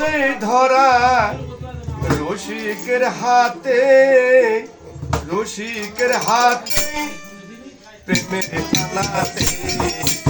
সেই ধরা রসিকের হাতে রসিকের হাতে প্রেমের নাতে